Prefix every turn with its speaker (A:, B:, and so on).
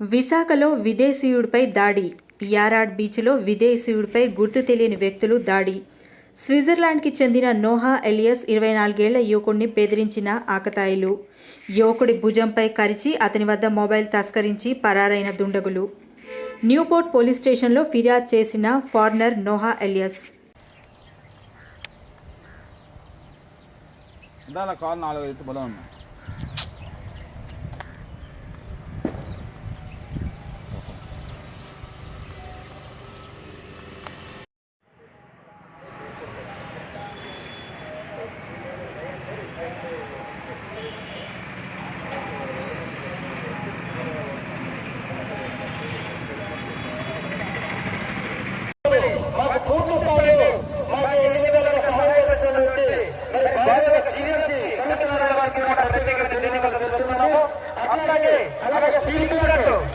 A: విశాఖలో విదేశీయుడిపై దాడి. యారాడ్ బీచ్లో విదేశీయుడిపై గుర్తు తెలియని వ్యక్తులు దాడి. స్విట్జర్లాండ్కి చెందిన నోహా ఎలియస్ ఇరవై నాలుగేళ్ళ యువకుడిని బెదిరించిన ఆకతాయిలు. యువకుడి భుజంపై కరిచి అతని వద్ద మొబైల్ తస్కరించి పరారైన దుండగులు. న్యూపోర్ట్ పోలీస్ స్టేషన్లో ఫిర్యాదు చేసిన ఫారినర్ నోహా ఎలియస్.
B: కాల్ నాలుగు ఎత్తు బలం పూర్తి స్థాయిలో మాకు ఎన్నికల
C: సహాయపడటం నుండి మరి భారత జీఎంసీ కమిషనర్ గారికి కూడా ప్రత్యేకంగా తెలియజేస్తున్నాము అలాగే
B: అలాగే స్పీకర్